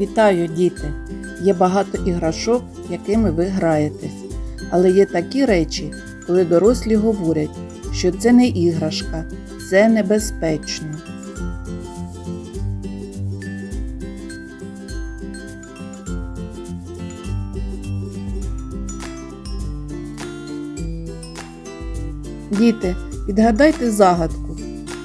Вітаю, діти! Є багато іграшок, якими ви граєтесь. Але є такі речі, коли дорослі говорять, що це не іграшка, це небезпечно. Діти, відгадайте загадку.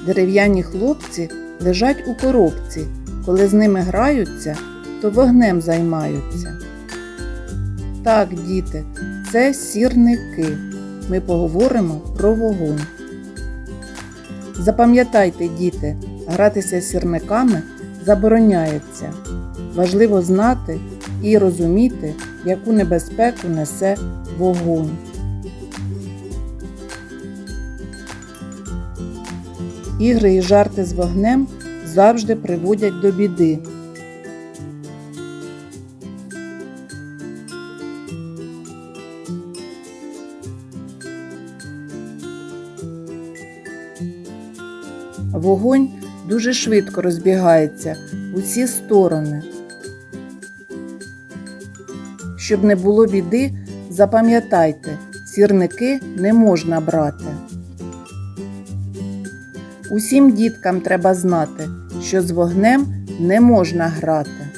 Дерев'яні хлопці лежать у коробці. Коли з ними граються, то вогнем займаються. Так, діти, це сірники. Ми поговоримо про вогонь. Запам'ятайте, діти, гратися з сірниками забороняється. Важливо знати і розуміти, яку небезпеку несе вогонь. Ігри і жарти з вогнем завжди приводять до біди. Вогонь дуже швидко розбігається в усі сторони. Щоб не було біди, запам'ятайте, сірники не можна брати. Усім діткам треба знати, що з вогнем не можна грати.